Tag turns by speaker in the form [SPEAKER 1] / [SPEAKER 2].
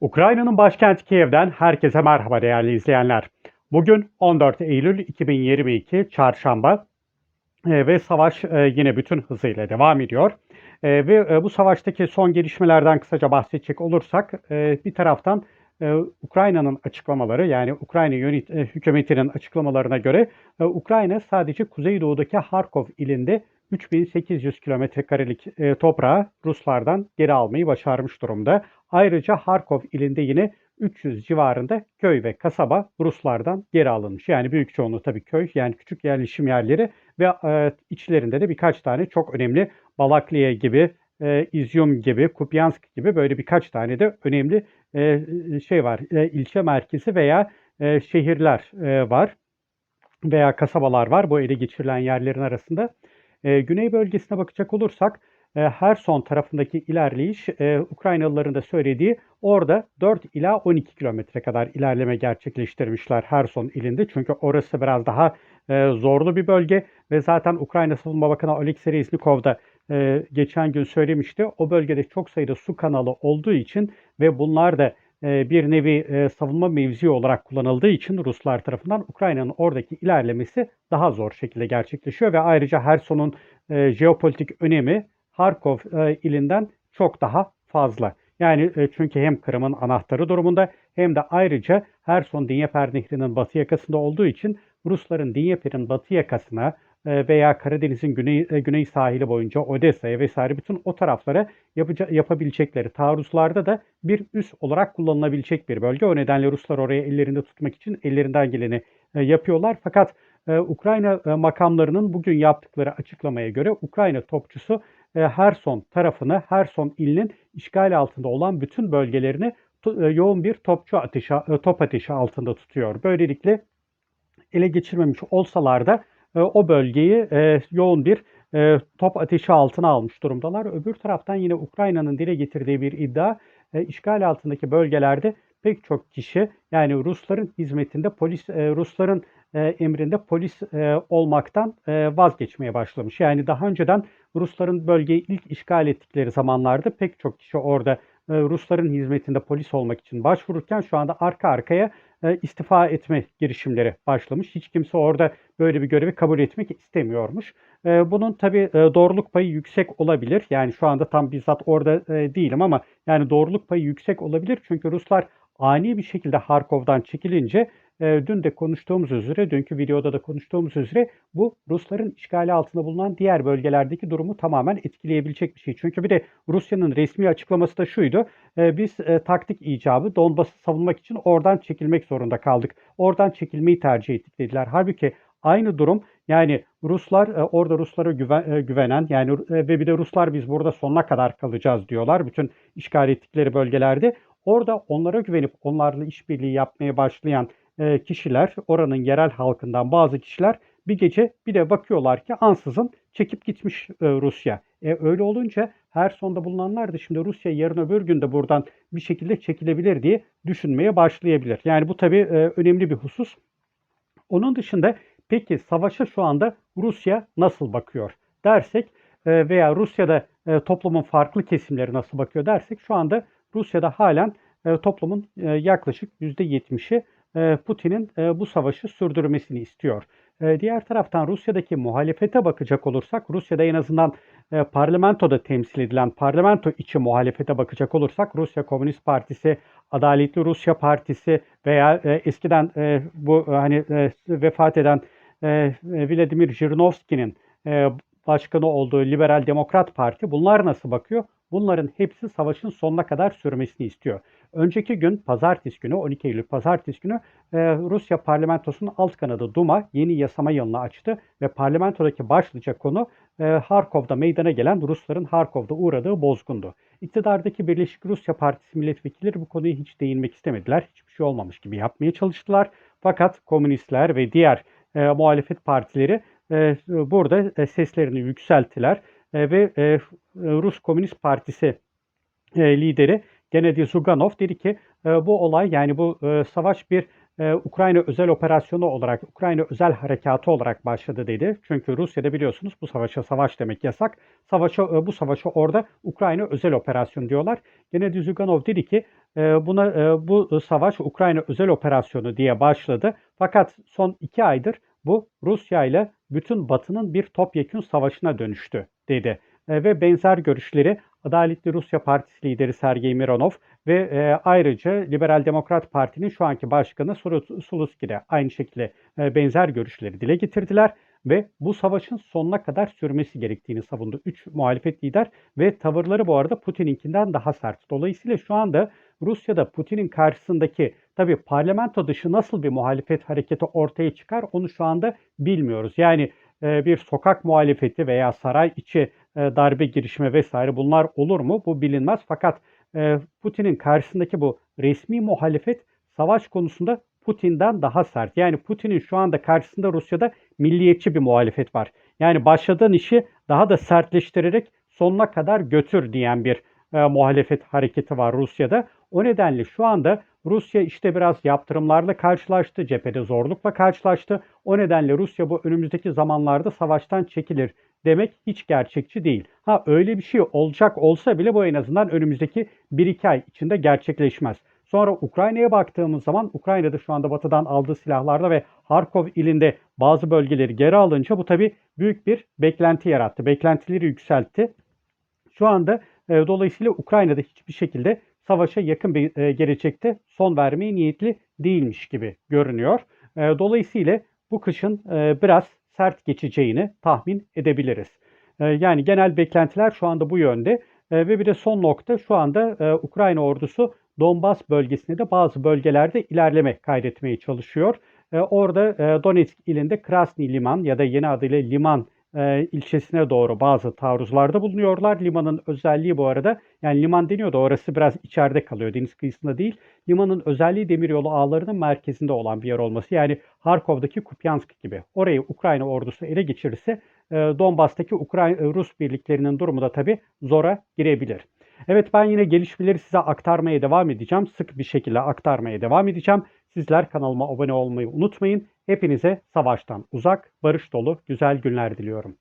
[SPEAKER 1] Ukrayna'nın başkenti Kiev'den herkese merhaba değerli izleyenler. Bugün 14 Eylül 2022 Çarşamba e, ve savaş e, yine bütün hızıyla devam ediyor. E, ve e, bu savaştaki son gelişmelerden kısaca bahsedecek olursak e, bir taraftan e, Ukrayna'nın açıklamaları yani Ukrayna yönet, e, hükümetinin açıklamalarına göre e, Ukrayna sadece kuzeydoğudaki Harkov ilinde 3800 kilometrekarelik e, toprağı Ruslardan geri almayı başarmış durumda. Ayrıca Harkov ilinde yine 300 civarında köy ve kasaba Ruslardan geri alınmış. Yani büyük çoğunluğu tabii köy yani küçük yerleşim yerleri ve e, içlerinde de birkaç tane çok önemli Balakliye gibi, e, İzyum gibi, Kupyansk gibi böyle birkaç tane de önemli e, şey var. E, ilçe merkezi veya e, şehirler var veya kasabalar var bu ele geçirilen yerlerin arasında. Güney bölgesine bakacak olursak e, Herson tarafındaki ilerleyiş Ukraynalıların da söylediği orada 4 ila 12 kilometre kadar ilerleme gerçekleştirmişler Herson ilinde. Çünkü orası biraz daha zorlu bir bölge ve zaten Ukrayna Savunma Bakanı Oleksiy Reznikov da e, geçen gün söylemişti. O bölgede çok sayıda su kanalı olduğu için ve bunlar da e, bir nevi e, savunma mevzi olarak kullanıldığı için Ruslar tarafından Ukrayna'nın oradaki ilerlemesi daha zor şekilde gerçekleşiyor ve ayrıca Herson'un e, jeopolitik önemi Harkov ilinden çok daha fazla. Yani çünkü hem Kırım'ın anahtarı durumunda hem de ayrıca Herson Dnieper Nehri'nin batı yakasında olduğu için Rusların Dnieper'in batı yakasına veya Karadeniz'in güney, güney sahili boyunca Odessa'ya vesaire bütün o taraflara yapaca, yapabilecekleri taarruzlarda da bir üs olarak kullanılabilecek bir bölge. O nedenle Ruslar oraya ellerinde tutmak için ellerinden geleni yapıyorlar. Fakat Ukrayna makamlarının bugün yaptıkları açıklamaya göre Ukrayna topçusu Herson tarafını, Herson ilinin işgal altında olan bütün bölgelerini yoğun bir topçu ateşi, top ateşi altında tutuyor. Böylelikle ele geçirmemiş olsalar da o bölgeyi yoğun bir top ateşi altına almış durumdalar. Öbür taraftan yine Ukrayna'nın dile getirdiği bir iddia işgal altındaki bölgelerde pek çok kişi yani Rusların hizmetinde polis Rusların emrinde polis olmaktan vazgeçmeye başlamış. Yani daha önceden Rusların bölgeyi ilk işgal ettikleri zamanlarda pek çok kişi orada Rusların hizmetinde polis olmak için başvururken şu anda arka arkaya istifa etme girişimleri başlamış. Hiç kimse orada böyle bir görevi kabul etmek istemiyormuş. Bunun tabi doğruluk payı yüksek olabilir. Yani şu anda tam bizzat orada değilim ama yani doğruluk payı yüksek olabilir. Çünkü Ruslar ani bir şekilde Harkov'dan çekilince dün de konuştuğumuz üzere, dünkü videoda da konuştuğumuz üzere bu Rusların işgali altında bulunan diğer bölgelerdeki durumu tamamen etkileyebilecek bir şey. Çünkü bir de Rusya'nın resmi açıklaması da şuydu. biz taktik icabı Donbas'ı savunmak için oradan çekilmek zorunda kaldık. Oradan çekilmeyi tercih ettik dediler. Halbuki aynı durum yani Ruslar orada Ruslara güven, güvenen yani ve bir de Ruslar biz burada sonuna kadar kalacağız diyorlar. Bütün işgal ettikleri bölgelerde orada onlara güvenip onlarla işbirliği yapmaya başlayan kişiler, oranın yerel halkından bazı kişiler bir gece bir de bakıyorlar ki ansızın çekip gitmiş Rusya. E, öyle olunca her sonda bulunanlar da şimdi Rusya yarın öbür gün de buradan bir şekilde çekilebilir diye düşünmeye başlayabilir. Yani bu tabii önemli bir husus. Onun dışında peki savaşa şu anda Rusya nasıl bakıyor dersek veya Rusya'da toplumun farklı kesimleri nasıl bakıyor dersek şu anda Rusya'da halen toplumun yaklaşık %70'i Putin'in bu savaşı sürdürmesini istiyor. Diğer taraftan Rusya'daki muhalefete bakacak olursak, Rusya'da en azından parlamentoda temsil edilen parlamento içi muhalefete bakacak olursak, Rusya Komünist Partisi, Adaletli Rusya Partisi veya eskiden bu hani vefat eden Vladimir Jirinovski'nin başkanı olduğu Liberal Demokrat Parti bunlar nasıl bakıyor? Bunların hepsi savaşın sonuna kadar sürmesini istiyor. Önceki gün pazartesi günü 12 Eylül pazartesi günü e, Rusya parlamentosunun alt kanadı Duma yeni yasama yılını açtı ve parlamentodaki başlıca konu e, Harkov'da meydana gelen Rusların Harkov'da uğradığı bozgundu. İktidardaki Birleşik Rusya Partisi milletvekilleri bu konuya hiç değinmek istemediler. Hiçbir şey olmamış gibi yapmaya çalıştılar. Fakat komünistler ve diğer e, muhalefet partileri burada e, seslerini yükselttiler e, ve e, Rus Komünist Partisi e, lideri Gennady Zuganov dedi ki bu olay yani bu savaş bir e, Ukrayna özel operasyonu olarak, Ukrayna özel harekatı olarak başladı dedi. Çünkü Rusya'da biliyorsunuz bu savaşa savaş demek yasak. Savaşa e, bu savaşa orada Ukrayna özel operasyon diyorlar. Gennady Zyuganov dedi ki e, buna e, bu savaş Ukrayna özel operasyonu diye başladı. Fakat son iki aydır bu Rusya ile bütün Batı'nın bir topyekün savaşına dönüştü dedi. E, ve benzer görüşleri Adaletli Rusya Partisi lideri Sergey Mironov ve e, ayrıca Liberal Demokrat Parti'nin şu anki başkanı Suluski de aynı şekilde e, benzer görüşleri dile getirdiler ve bu savaşın sonuna kadar sürmesi gerektiğini savundu. Üç muhalefet lider ve tavırları bu arada Putin'inkinden daha sert. Dolayısıyla şu anda Rusya'da Putin'in karşısındaki tabii parlamento dışı nasıl bir muhalefet hareketi ortaya çıkar onu şu anda bilmiyoruz. Yani e, bir sokak muhalefeti veya saray içi e, darbe girişimi vesaire bunlar olur mu? Bu bilinmez. Fakat e, Putin'in karşısındaki bu resmi muhalefet savaş konusunda Putin'den daha sert. Yani Putin'in şu anda karşısında Rusya'da milliyetçi bir muhalefet var. Yani başladığın işi daha da sertleştirerek sonuna kadar götür diyen bir e, muhalefet hareketi var Rusya'da. O nedenle şu anda Rusya işte biraz yaptırımlarla karşılaştı, cephede zorlukla karşılaştı. O nedenle Rusya bu önümüzdeki zamanlarda savaştan çekilir demek hiç gerçekçi değil. Ha öyle bir şey olacak olsa bile bu en azından önümüzdeki 1-2 ay içinde gerçekleşmez. Sonra Ukrayna'ya baktığımız zaman Ukrayna'da şu anda batıdan aldığı silahlarla ve Harkov ilinde bazı bölgeleri geri alınca bu tabi büyük bir beklenti yarattı. Beklentileri yükseltti. Şu anda e, dolayısıyla Ukrayna'da hiçbir şekilde savaşa yakın bir e, gelecekte son vermeye niyetli değilmiş gibi görünüyor. E, dolayısıyla bu kışın e, biraz sert geçeceğini tahmin edebiliriz. E, yani genel beklentiler şu anda bu yönde e, ve bir de son nokta şu anda e, Ukrayna ordusu Donbas bölgesinde de bazı bölgelerde ilerleme kaydetmeye çalışıyor. E, orada e, Donetsk ilinde Krasny Liman ya da yeni adıyla Liman e, ilçesine doğru bazı taarruzlarda bulunuyorlar. Limanın özelliği bu arada yani liman deniyor da orası biraz içeride kalıyor deniz kıyısında değil. Limanın özelliği demiryolu ağlarının merkezinde olan bir yer olması. Yani Harkov'daki Kupyansk gibi. Orayı Ukrayna ordusu ele geçirirse e, Donbas'taki Ukrayna Rus birliklerinin durumu da tabii zora girebilir. Evet ben yine gelişmeleri size aktarmaya devam edeceğim. Sık bir şekilde aktarmaya devam edeceğim. Sizler kanalıma abone olmayı unutmayın. Hepinize savaştan uzak, barış dolu güzel günler diliyorum.